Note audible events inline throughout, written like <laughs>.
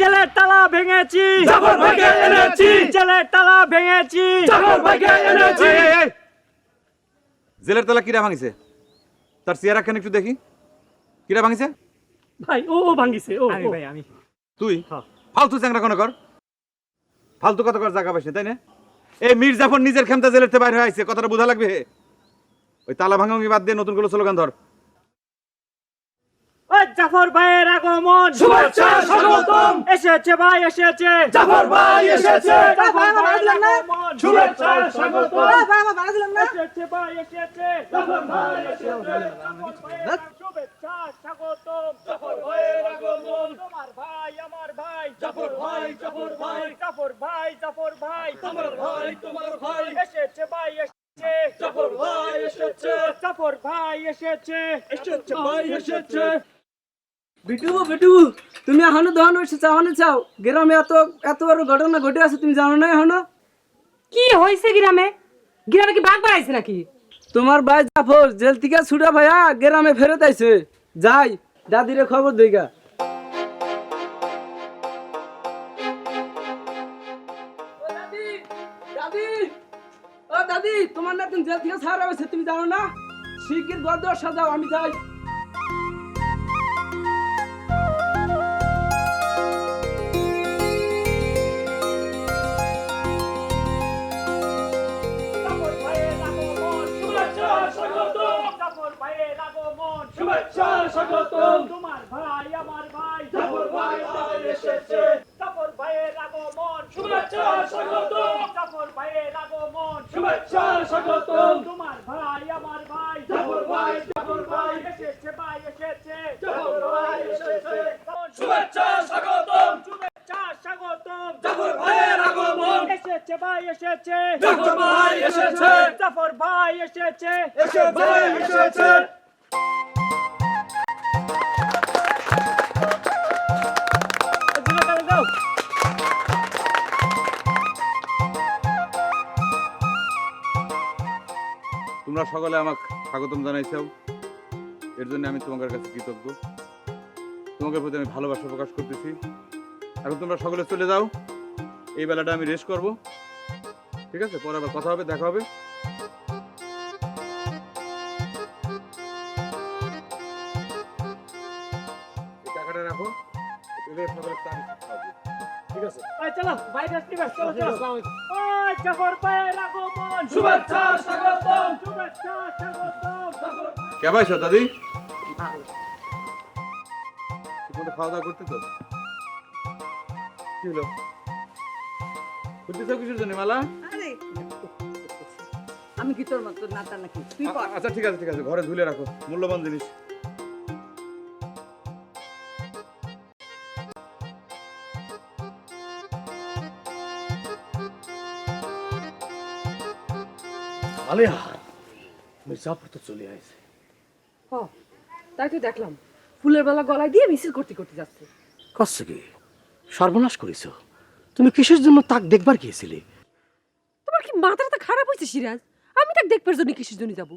জেলের তালা ভেঙেছি। জাফর ভাইকে এনেছি। জেলের তালা ভেঙেছি। জাফর ভাইকে এনেছি। এই, এই, এই। জেলের তলা কিরা ভাঙিছে? তার চেয়ারা কেন একটু দেখি। কিরা ভাঙিছে? ভাই ও ও ভাঙ্গিছে ও আমি ভাই আমি। তুই? হ্যাঁ। ফালতু চ্যাংরা কোনো কর? ফালতু কত কর জায়গা পাইছে তাই না? এই মীর জাফর নিজের ক্ষমতা জেলের থেকে বাইরে হয়ে আইছে কথাটা বোঝা লাগবে ওই তালা ভাঙাঙ্গি বাদ দিয়ে নতুন করে স্লোগান ধর। জাফর ভাইয়ের আগমন। শুভেচ্ছা স্বাগতম। এসেছে ভাই এসেছে। জাফর ভাই এসেছে। জাফর ভাইয়ের আগমন শুভেচ্ছা স্বাগতম। এসেছে ভাই এসেছে। জাফর ভাই এসেছে। শুভেচ্ছা স্বাগতম। জাফর ভাইয়ের আগমন। তোমার ভাই আমার ভাই। জাফর ভাই জাফর ভাই। জাফর ভাই জাফর ভাই। তোমার ভাই তোমার ভাই। এসেছে ভাই এসেছে। জাফর ভাই এসেছে। জাফর ভাই এসেছে। এসেছে ভাই এসেছে। বিটু বিটু তুমি এখনও দহন এসেছ এখনও চাও? গ্রামে এত এত বড় ঘটনা ঘটে আছে তুমি জানো না এখনও? কি হয়েছে গ্রামে? গ্রামে কি বাঘ বাড়াইছে নাকি? তোমার ভাই জাফর জেল থেকে ছুটা ভাইয়া গ্রামে ফেরত আইছে। যাই দাদিরে খবর দিগা। দাদি তোমার না তুমি জেল থেকে ছাড়া হয়েছে তুমি জানো না? শিগগির গদ্দর সাজাও আমি যাই। এসেছে। এসেছে এসেছে। তোমরা সকলে আমাকে স্বাগতম জানাইছাও। এর জন্য আমি তোমাদের কাছে কৃতজ্ঞ। তোমাদের প্রতি আমি ভালোবাসা প্রকাশ করতেছি। এখন তোমরা সকলে চলে যাও। এই বেলাটা আমি রেস্ট করব। ঠিক আছে? পরে আবার কথা হবে দেখা হবে। কে পাইছো দাদি? খাওয়া দাওয়া করতে তো? কি হলো? করতেছো কিসের জন্য মালা? আমি কি তোর মতো নাতা নাকি? আচ্ছা ঠিক আছে ঠিক আছে ঘরে ঝুলে রাখো মূল্যবান জিনিস। আলিয়া মির্জাপুর তো চলে আসছে হ তাই তো দেখলাম। ফুলের বেলা গলায় দিয়ে মিছিল করতে করতে যাচ্ছে। কষ্ট কি? সর্বনাশ করেছ। তুমি কিসের জন্য তাক দেখবার গিয়েছিলে? তোমার কি মাথাটা খারাপ হয়েছে সিরাজ? আমি তাকে দেখবার জন্য কিসের জন্য যাব?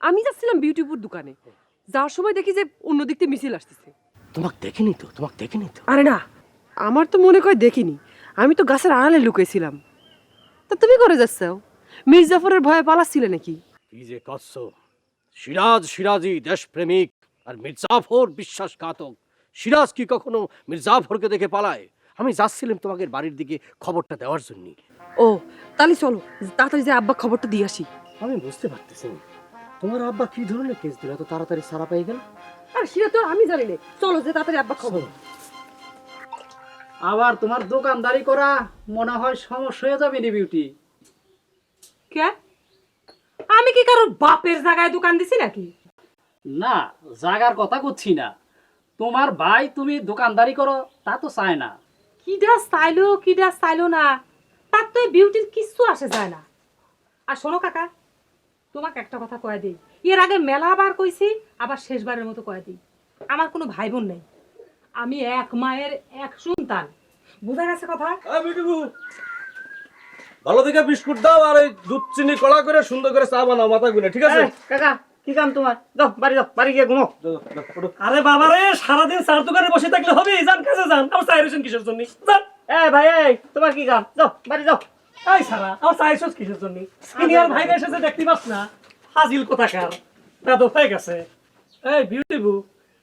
আমি যাচ্ছিলাম বিউটিপুর দোকানে। যাওয়ার সময় দেখি যে অন্য দিক থেকে মিছিল আসতেছে। তোমাকে দেখেনি তো? তোমাকে দেখেনি তো? আরে না আমার তো মনে হয় দেখিনি। আমি তো গাছের আড়ালে লুকেছিলাম তা তুমি করে যাচ্ছাও মির্জাফরের ভয়ে পালাচ্ছিলে নাকি? কি যে কচ্ছ। সিরাজ সিরাজি দেশপ্রেমিক আর মির্জাফর বিশ্বাসঘাতক। সিরাজ কি কখনো মির্জাফরকে দেখে পালায়? আমি যাচ্ছিলাম তোমাদের বাড়ির দিকে খবরটা দেওয়ার জন্য। ও তাহলে চলো তাড়াতাড়ি যে আব্বা খবরটা দিয়ে আসি। আমি বুঝতে পারতেছি তোমার আব্বা কি ধরনের কেস দিল? এত তাড়াতাড়ি সারা পেয়ে গেল? আর সেটা তো আমি জানি না। চলো যে তাড়াতাড়ি আব্বা খবর। আবার তোমার দোকানদারি করা মনে হয় সমস্যা হয়ে যাবে নি বিউটি। কে? আমি কি কারও বাপের জায়গায় দোকান দিছি নাকি? না জাগার কথা করছি না। তোমার ভাই তুমি দোকানদারি করো তা তো চায় না। কিডা চাইলো কিডা চাইলো না তার তো বিউটির কিচ্ছু আসে যায় না। আর শোনো কাকা তোমাকে একটা কথা কয়ে দিই। এর আগে মেলা বার কইছি আবার শেষবারের মতো কয়ে দিই। আমার কোনো ভাই বোন নেই। আমি এক মায়ের এক সন্তান। বোঝা গেছে কথা? ভালো থেকে বিস্কুট দাও আর এই দুধ চিনি কড়া করে সুন্দর করে চা বানাও মাথা গুনে ঠিক আছে? কাকা কি কাম তোমার? যাও বাড়ি যাও বাড়ি গিয়ে ঘুমো। আরে বাবা রে সারাদিন চার দোকানে বসে থাকলে হবে যান কাছে যান। আমার চাই রয়েছেন কিসের জন্য? যান। এই ভাই এই তোমার কি কাম? যাও বাড়ি যাও। এই সারা আমার চাই রয়েছেন কিসের জন্য? সিনিয়র ভাই এসেছে দেখতে পাস না? হাজিল কোথাকার? দাদ হয়ে গেছে। এই বিউটি বু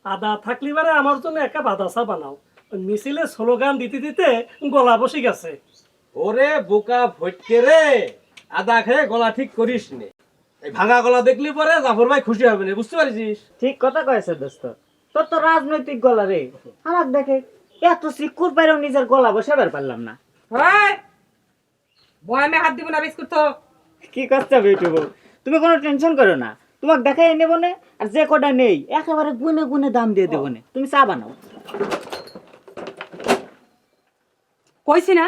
আদা থাকলি বারে আমার জন্য একা বাদাসা বানাও। ওই মিছিলে স্লোগান দিতে দিতে গলা বসে গেছে। ওরে বোকা ভটকে রে। আদা খেয়ে গলা ঠিক করিস নে এই ভাঙা গলা দেখলি পরে জাফর ভাই খুশি হবে না বুঝতে পারছিস ঠিক কথা কয়েছে দোস্ত। তোর তো রাজনৈতিক গলা রে। আমার দেখে এত সিকুর পাইরেও নিজের গলা বসাবার পারলাম না। হয়? বয়ামে হাত দিব না বিস্কুট তো। কি করছ বিউটি বউ? তুমি কোনো টেনশন করো না। তোমাকে দেখাই নেব না আর যে কটা নেই একেবারে গুনে গুনে দাম দিয়ে দেবো না। তুমি চা বানাও। কইছি না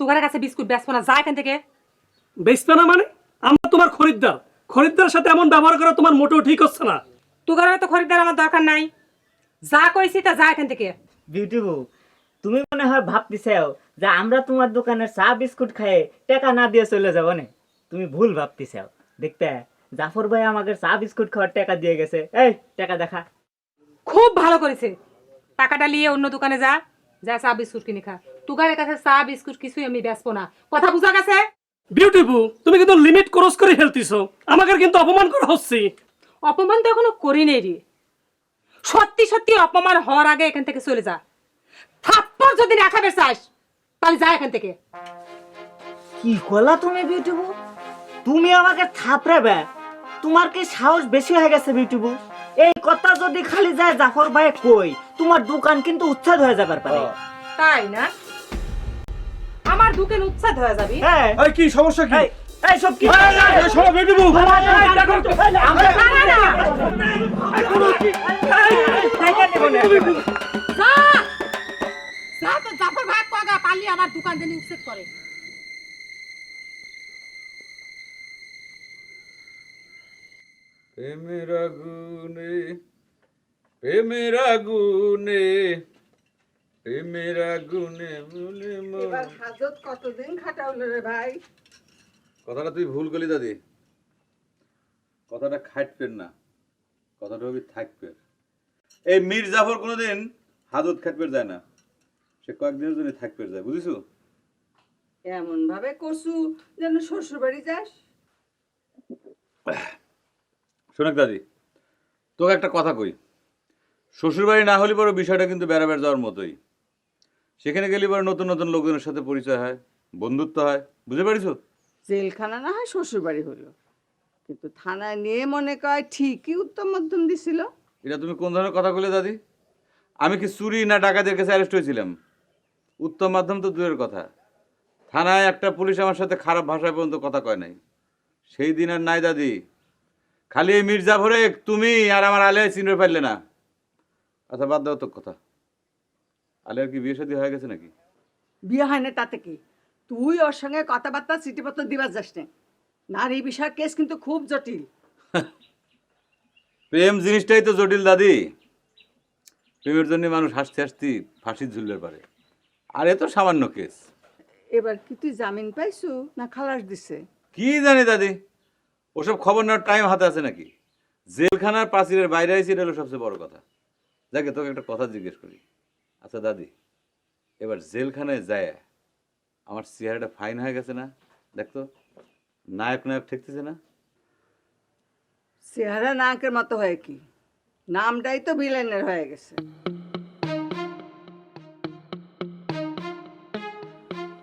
তোগারের কাছে বিস্কুট বেসবো না যা এখান থেকে। বেচবে না মানে? আমরা তোমার খরিদ্দার। খরিদ্দার সাথে এমন ব্যবহার করা তোমার মোটেও ঠিক হচ্ছে না। তোগারের তো খরিদ্দার আমার দরকার নাই। যা কইছি তা যা এখান থেকে। বিউটি বউ তুমি মনে হয় ভাবতেছাও যে আমরা তোমার দোকানের চা বিস্কুট খায়ে টাকা না দিয়ে চলে যাব না। তুমি ভুল ভাবতেছাও। দেখতে জাফর ভাই আমাকে চা বিস্কুট খাওয়ার টাকা দিয়ে গেছে। এই টাকা দেখা। খুব ভালো করেছে। টাকাটা নিয়ে অন্য দোকানে যা যা চা বিস্কুট কিনে খা। তুগারের কাছে চা বিস্কুট কিছুই আমি বেসবো না। কথা বুঝা গেছে? বিউটিফুল তুমি কিন্তু লিমিট ক্রস করে ফেলতেছো। আমাকে কিন্তু অপমান করা হচ্ছে। অপমান তো এখনও করি নেই রে। সত্যি সত্যি অপমান হওয়ার আগে এখান থেকে চলে যা। থাপ্পড় যদি না খাবে চাস তাহলে যা এখান থেকে। কি কলা তুমি বিউটি বউ তুমি আমাকে থাপড়াবে? তোমার কি সাহস বেশি হয়ে গেছে বিউটি বউ এই কথা যদি খালি যায় জাফর ভাই কই? তোমার দোকান কিন্তু উচ্ছেদ হয়ে যাবার পারে। তাই না? আমার দোকান উচ্ছেদ হয়ে যাবি হ্যাঁ এই কি সমস্যা কি সব কি বেটে বউ যা যা তো জাফর ভাই কগা পালি আমার দোকান জানি উচ্ছেদ করে প্রেমের আগুনে প্রেমের আগুনে প্রেমের আগুনে হাজত কতদিন খাটাউলো রে ভাই? কথাটা তুই ভুল করলি দাদি। কথাটা না। কথাটা হবে থাকবে এই মীর জাফর কোনোদিন হাজত খাটপের যায় না। সে কয়েকদিনের জন্য থাকবে যায় বুঝিস এমন ভাবে করছু যেন শ্বশুর বাড়ি যাস? শোনাক দাদি তোকে একটা কথা কই। শ্বশুরবাড়ি না হলে পরে বিষয়টা কিন্তু বেড়াবেড় যাওয়ার মতোই। সেখানে গেলে পরে নতুন নতুন লোকজনের সাথে পরিচয় হয় বন্ধুত্ব হয়। বুঝতে পারিস জেলখানা না হয় শ্বশুর বাড়ি হলো। কিন্তু থানায় নিয়ে মনে কয় ঠিকই উত্তম মধ্যম দিছিল। এটা তুমি কোন ধরনের কথা বলে দাদি? আমি কি চুরি না ডাকাতের কাছে অ্যারেস্ট হয়েছিলাম? উত্তম মাধ্যম তো দূরের কথা। থানায় একটা পুলিশ আমার সাথে খারাপ ভাষায় পর্যন্ত কথা কয় নাই। সেই দিন আর নাই দাদি। খালি এই মির্জাফরে তুমি আর আমার আলিয়া চিনতে পারলে না। আচ্ছা বাদ দাও তো কথা। আলিয়ার কি বিয়ে শাদী হয়ে গেছে নাকি? বিয়ে হয় না তাতে কি? তুই ওর সঙ্গে কথাবার্তা চিঠিপত্র দিবার যাস না। নারী বিষয় কেস কিন্তু খুব জটিল। <laughs> প্রেম জিনিসটাই তো জটিল দাদি। প্রেমের জন্য মানুষ হাসতে হাসতে ফাঁসির ঝুললে পারে। আর এ তো সামান্য কেস। এবার কি তুই জামিন পাইছু না খালাস দিছে? কি জানি দাদি? ওসব খবর নেওয়ার টাইম হাতে আছে নাকি? জেলখানার প্রাচীরের বাইরে আইসি এটা হলো সবচেয়ে বড় কথা। যাকে তোকে একটা কথা জিজ্ঞেস করি। আচ্ছা দাদি, এবার জেলখানায় যায়, আমার চেহারাটা ফাইন হয়ে গেছে না? দেখতো নায়ক নায়ক ঠেকতেছে না? চেহারা নায়কের মতো হয় কি? নামটাই তো ভিলেনের হয়ে গেছে।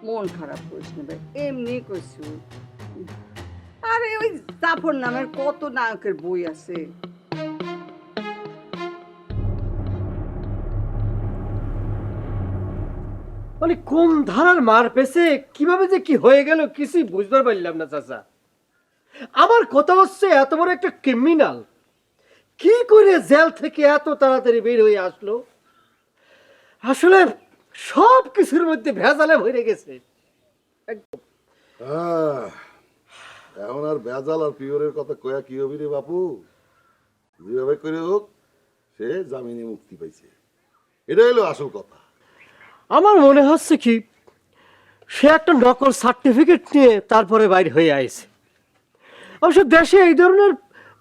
মন খারাপ করিস না ভাই, এমনি কইছু। আরে ওই জাফর নামের কত নায়কের বই আছে? মানে কোন ধারার মার পেছে? কীভাবে যে কি হয়ে গেল কিছুই বুঝতে পারলাম না চাচা। আমার কথা হচ্ছে এত বড় একটা ক্রিমিনাল কি করে জেল থেকে এত তাড়াতাড়ি বের হয়ে আসলো? আসলে সব কিছুর মধ্যে ভেজালে ভরে গেছে। আহ, এখন আর ভেজাল আর পিওরের কথা কয়া কি হবি রে বাপু? যেভাবে করে হোক সে জামিনে মুক্তি পাইছে। এটা হলো আসল কথা। আমার মনে হচ্ছে কি, সে একটা নকল সার্টিফিকেট নিয়ে তারপরে বাইরে হয়ে আইছে। অবশ্য দেশে এই ধরনের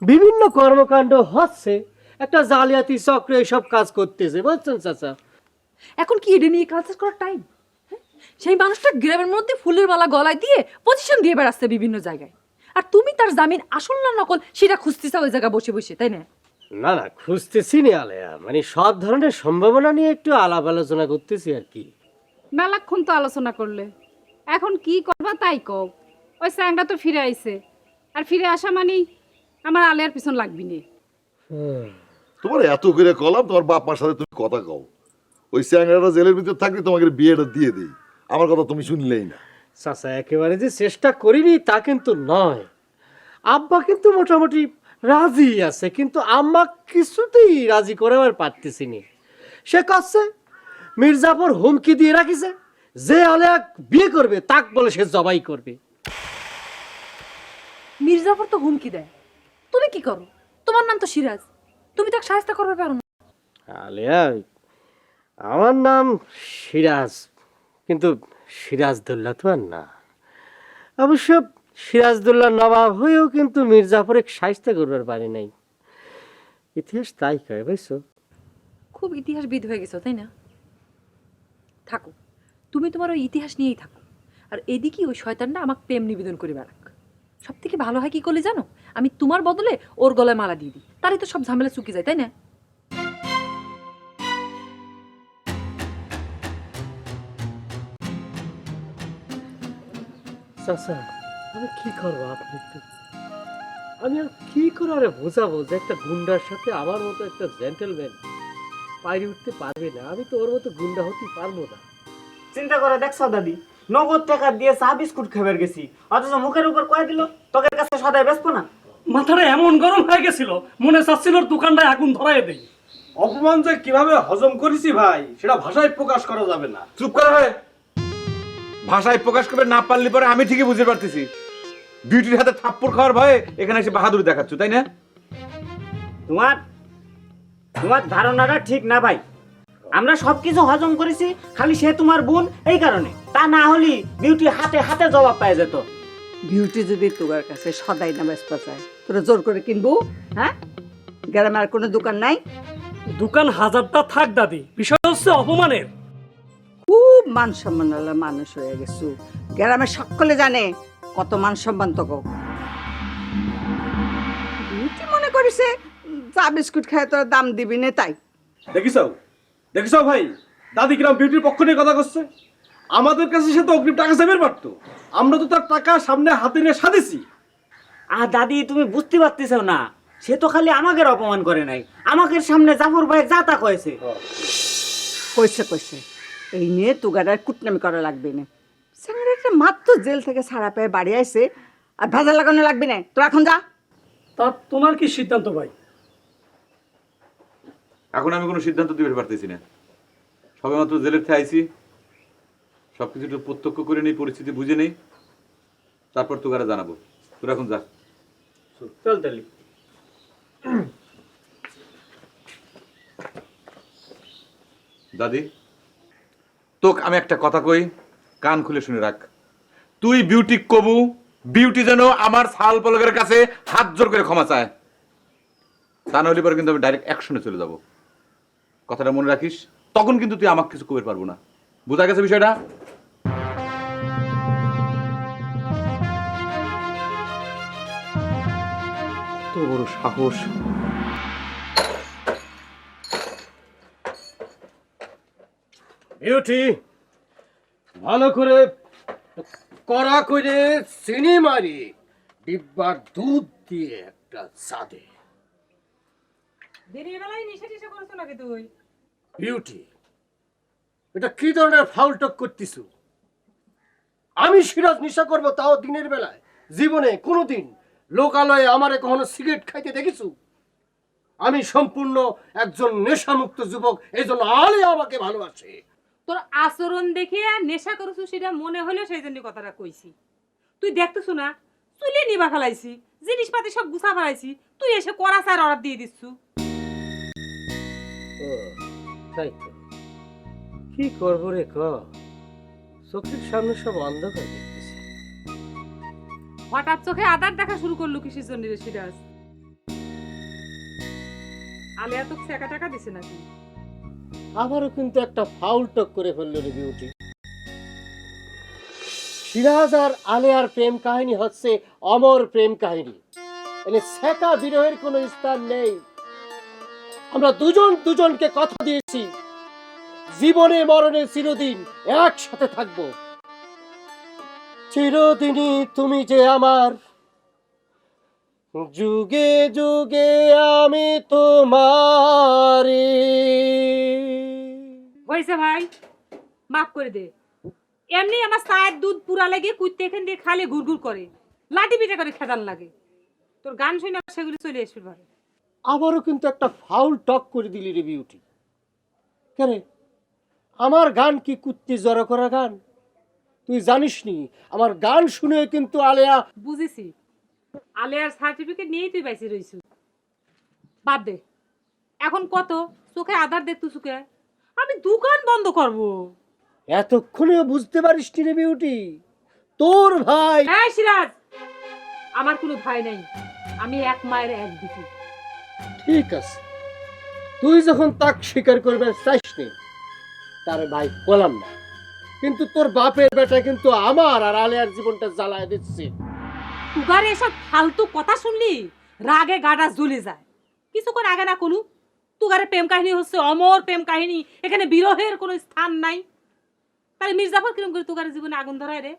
বিভিন্ন কর্মকাণ্ড হচ্ছে, একটা জালিয়াতি চক্র এইসব কাজ করতেছে, বুঝছেন চাচা? এখন কি এটা নিয়ে কালচার করার টাইম সেই মানুষটা গ্রামের মধ্যে ফুলের মালা গলায় দিয়ে পজিশন দিয়ে বেড়াচ্ছে বিভিন্ন জায়গায়। আর তুমি তার জামিন আসল না নকল, সেটা খুঁজতেছো ওই জায়গায় বসে বসে, তাই না? না না খুঁজতেছি নি আলেয়া। মানে সব ধরনের সম্ভাবনা নিয়ে একটু আলাপ আলোচনা করতেছি আর কি। মেলাক্ষণ তো আলোচনা করলে। এখন কি করবা তাই কও। ওই স্যাংটা তো ফিরে আইছে। আর ফিরে আসা মানেই আমার আলেয়ার পিছন লাগবি নে। তোমার এত করে কলাম তোমার বাপ মার সাথে তুমি কথা কও। ওই স্যাংরাটা জেলের ভিতরে থাকলে তোমাকে বিয়েটা দিয়ে দিই। আমার কথা তুমি শুনলেই না। চাচা একেবারে যে চেষ্টা করিনি তা কিন্তু নয়। আব্বা কিন্তু মোটামুটি রাজি আছে কিন্তু আম্মা কিছুতেই রাজি করাবার পারতেছি নি সে কাছে মির্জাফর হুমকি দিয়ে রাখিছে যে আলেয়া বিয়ে করবে তাক বলে সে জবাই করবে। মির্জাফর তো হুমকি দেয়। তুমি কি করো? তোমার নাম তো সিরাজ। তুমি তাকে সাহায্য করবে পারো না। আলেয়া আমার নাম সিরাজ কিন্তু সিরাজ সিরাজদুল্লাহ তো আর না। অবশ্য সিরাজদুল্লাহ নবাব হয়েও কিন্তু মির্জাফরে সাহিত্য করবার পারি নাই। ইতিহাস তাই কয় বুঝছ? খুব ইতিহাসবিদ হয়ে গেছো তাই না? থাকো তুমি তোমার ওই ইতিহাস নিয়েই থাকো। আর এদিকে ওই শয়তানটা আমাকে প্রেম নিবেদন করে বেড়াক সব থেকে ভালো হয় কি করলে জানো? আমি তোমার বদলে ওর গলায় মালা দিয়ে দিই। তারই তো সব ঝামেলা চুকে যায় তাই না? চাচা আমি কি করব আপনি একটু? আমি আর কি করে আরে বোঝাবো যে একটা গুন্ডার সাথে আমার মতো একটা জেন্টেলম্যান পাইরে উঠতে পারবে না? আমি তো ওর মতো গুন্ডা হতে পারব না। চিন্তা করে দেখছ দাদি নগদ টাকা দিয়ে চা বিস্কুট খাবার গেছি। অথচ মুখের উপর কয়ে দিল? তোকের কাছে সদাই বেসবো না? মাথাটা এমন গরম হয়ে গেছিল মনে চাচ্ছিল দোকানটায় আগুন ধরাই দেই। অপমান যে কীভাবে হজম করেছি ভাই সেটা ভাষায় প্রকাশ করা যাবে না। চুপ করা হয় ভাষায় প্রকাশ করবে না পারলে পরে আমি ঠিকই বুঝতে পারতেছি। বিউটির হাতে থাপ্পড় খাওয়ার ভয়ে এখানে এসে বাহাদুরি দেখাচ্ছ তাই না? তোমার তোমার ধারণাটা ঠিক না ভাই। আমরা সবকিছু হজম করেছি খালি সে তোমার বোন এই কারণে। তা না হলে বিউটি হাতে হাতে জবাব পাওয়া যেত। বিউটি যদি তোমার কাছে সদাই না বেসপা চায় তোরা জোর করে কিনবো হ্যাঁ? গ্রামে আর কোনো দোকান নাই? দোকান হাজারটা থাক দাদি। বিষয় হচ্ছে অপমানের। খুব মান সম্মান মানুষ হয়ে গেছু। গ্রামে সকলে জানে কত মান সম্মান তো বিউটি মনে করিছে? চা বিস্কুট খায় তোরা দাম দিবি না তাই। দেখিস দেখিস ভাই? দাদি কিরাম বিউটির পক্ষ নিয়ে কথা করছে আমাদের কাছে সে তো অগ্রিম টাকা চাইবে পারতো। আমরা তো তার টাকা সামনে হাতে নিয়ে সাধেছি। আর দাদি তুমি বুঝতে পারতেছ না। সে তো খালি আমাকে অপমান করে নাই। আমাকে সামনে জাফর ভাই যা তা কয়েছে। কইছে কইছে। এই নিয়ে তুগার আর কুটনামি করা লাগবে না। স্যাংরাটা মাত্র জেল থেকে ছাড়া পেয়ে বাড়ি আইছে আর ভেজা লাগানো লাগবে না। তো এখন যা। তা তোমার কি সিদ্ধান্ত ভাই? এখন আমি কোনো সিদ্ধান্ত দিতে পারতেছি না। সবেমাত্র জেলের থেকে আইছি। সব কিছু একটু প্রত্যক্ষ করে নেই পরিস্থিতি বুঝে নেই। তারপর তোকে জানাব। তোর এখন যা। চল তাহলে। দাদি তোকে আমি একটা কথা কই। কান খুলে শুনে রাখ। তুই বিউটি কবু বিউটি যেন আমার সাল পলকের কাছে হাত জোর করে ক্ষমা চায়। তা নইলে পরে কিন্তু আমি ডাইরেক্ট অ্যাকশনে চলে যাব। কথাটা মনে রাখিস, তখন কিন্তু তুই আমাকে কিছু কবে পারব না। বোঝা গেছে বিষয়টা? সাহস। বিউটি ভালো করে কড়া করে চিনি মারি ডিব্বার দুধ দিয়ে একটা তুই? বিউটি এটা কি ধরনের ফাউল টক করতিস আমি সিরাজ নিশা করব তাও দিনের বেলায়। জীবনে কোনোদিন লোকালয়ে আমারে কখনো সিগারেট খাইতে দেখিছু? আমি সম্পূর্ণ একজন নেশামুক্ত যুবক এই জন্য আলে আমাকে ভালোবাসে। তোর আচরণ দেখে আর নেশা করছ সেটা মনে হলো সেই জন্য কথাটা কইছি। তুই দেখতেছো না চুলে নিবা ফেলাইছি জিনিসপাতি সব গুছা ফেলাইছি তুই এসে কড়া চার অর্ডার দিয়ে দিচ্ছু। তাই তো। কি করব রে ক? চোখের সামনে সব অন্ধকার দেখতেছি। হঠাৎ চোখে আদার দেখা শুরু করল কিসের জন্য রে সিরাজ আলিয়া তো টাকা টাকা দিছে নাকি? আবারও কিন্তু একটা ফাউল টক করে ফেলল রে বিউটি সিরাজ আর আলেয়ার প্রেম কাহিনী হচ্ছে অমর প্রেম কাহিনী। এনে সেকা বিরহের কোনো স্থান নেই। আমরা দুজন দুজনকে কথা দিয়েছি। জীবনে মরণে চিরদিন একসাথে থাকব। চিরদিনই তুমি যে আমার যুগে যুগে আমি তোমারে। হয়েছে ভাই মাফ করে দে। এমনি আমার চায়ের দুধ পুরা লাগে কুইতে এখান দিয়ে খালে ঘুরঘুর করে। লাঠি পিঠা করে খেদান লাগে। তোর গান শুনে সেগুলি চলে আসবে ভাই। আবারও কিন্তু একটা ফাউল টক করে দিলি রে বিউটি। কেন? আমার গান কি কুত্তি জড়ো করা গান? তুই জানিস নি আমার গান শুনে কিন্তু আলেয়া বুঝেছি। আলিয়ার সার্টিফিকেট নিয়েই তুই বাইসে রইছু। বাদ দে। এখন কত? চোখে আধার দে চোখে। আমি দোকান বন্ধ করব। এতক্ষণে বুঝতে পারিস রে বিউটি। তোর ভাই হ্যাঁ সিরাজ! আমার কোনো ভাই নাই। আমি এক মায়ের এক দিকে ঠিক আছে। তুই যখন তাক স্বীকার করবে চাইস নি তার ভাই বললাম না। কিন্তু তোর বাপের বেটা কিন্তু আমার আর আলেয়ার জীবনটা জ্বালায় দিচ্ছে। তুগারে এসব ফালতু কথা শুনলি? রাগে গাডা জ্বলে যায়। কিছুক্ষণ আগে না কলু, তুগারে প্রেম কাহিনী হচ্ছে, অমর প্রেম কাহিনী। এখানে বিরহের কোনো স্থান নাই। তাহলে মির্জাফর কিরম করে তুগারে জীবনে আগুন ধরায় রে?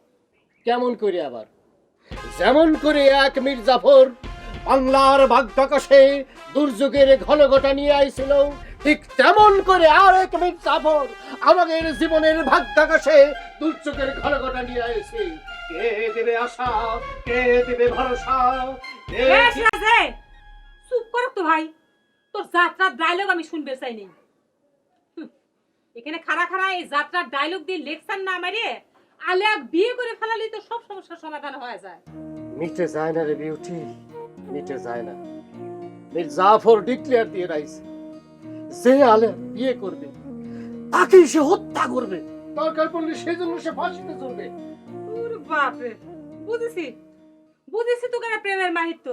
কেমন করে আবার? যেমন করে এক মীর জাফর বাংলার ভাগ্যাকাশে দুর্যোগের ঘন ঘটা নিয়ে আইছিল, ঠিক তেমন করে আর এক মীর জাফর আমাদের জীবনের ভাগ্যাকাশে দুর্যোগের ঘন ঘটা নিয়ে আইছে। কে দেবে আশা? কে দেবে ভরসা? কে এ চুপ করো তো ভাই। তোর যাত্রার ডায়লগ আমি শুনবে চাই নেই এখানে খাড়া খাড়া এই যাত্রার ডায়লগ দিয়ে লেকচার না মারিয়ে আলেয়া বিয়ে করে ফেলালি তো সব সমস্যার সমাধান হয়ে যায়। মিটে যায় না রে বিউটি মিটে যায় না। মীর জাফর ডিক্লেয়ার দিয়ে রাইছে যে আলে বিয়ে করবে তাকে সে হত্যা করবে। দরকার পড়লে সেজন্য সে ফাঁসিতে চলবে বাপরে, বুঝেছি। বুঝেছি তো কেন প্রেমের মাহিত্য।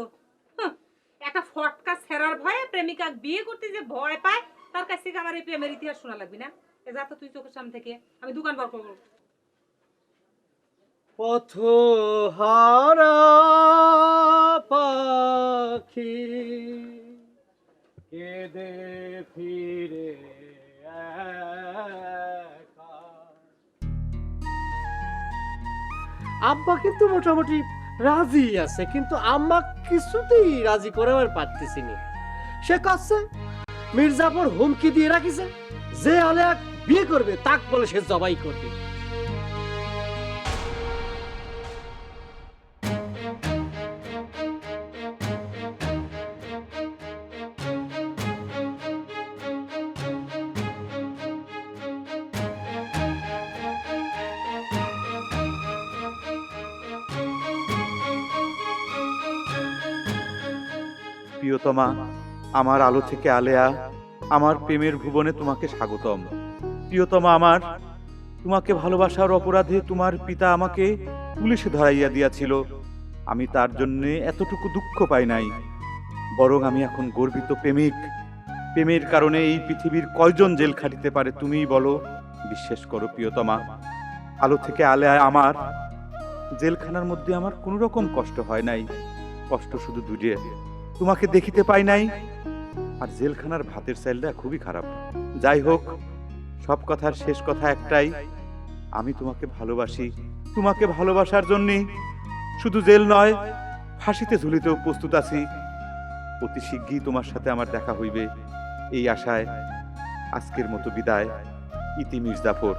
একটা ফটকা ছেঁড়ার ভয়ে প্রেমিকা বিয়ে করতে যে ভয় পায়, তার কাছ থেকে আমার এই প্রেমের ইতিহাস শোনা লাগবে না। এ যা তো তুই চোখের সামনে থেকে, আমি দোকান বার করব। পথ হারা পাখি কেঁদে ফিরে আব্বা কিন্তু মোটামুটি রাজি আছে, কিন্তু আম্মা কিছুতেই রাজি করাবার পারতেছি নি সে কাছে মির্জাপুর হুমকি দিয়ে রাখিছে, যে আলে বিয়ে করবে, তাক বলে সে জবাই করবে। প্রিয়তমা আমার আলো থেকে আলেয়া, আমার প্রেমের ভুবনে তোমাকে স্বাগতম। প্রিয়তমা আমার, তোমাকে ভালোবাসার অপরাধে তোমার পিতা আমাকে পুলিশে ধরাইয়া দিয়াছিল। আমি তার জন্য এতটুকু দুঃখ পাই নাই। বরং আমি এখন গর্বিত প্রেমিক। প্রেমের কারণে এই পৃথিবীর কয়জন জেল খাটিতে পারে তুমিই বলো, বিশ্বাস করো প্রিয়তমা। আলো থেকে আলেয়া আমার, জেলখানার মধ্যে আমার কোনো রকম কষ্ট হয় নাই। কষ্ট শুধু দুজে তোমাকে দেখিতে পাই নাই। আর জেলখানার ভাতের চাইলটা খুবই খারাপ। যাই হোক, সব কথার শেষ কথা একটাই। আমি তোমাকে ভালোবাসি। তোমাকে ভালোবাসার জন্যে শুধু জেল নয়, ফাঁসিতে ঝুলিতেও প্রস্তুত আছি। অতি শিগগিরই তোমার সাথে আমার দেখা হইবে। এই আশায় আজকের মতো বিদায়। ইতি মির্জাফর।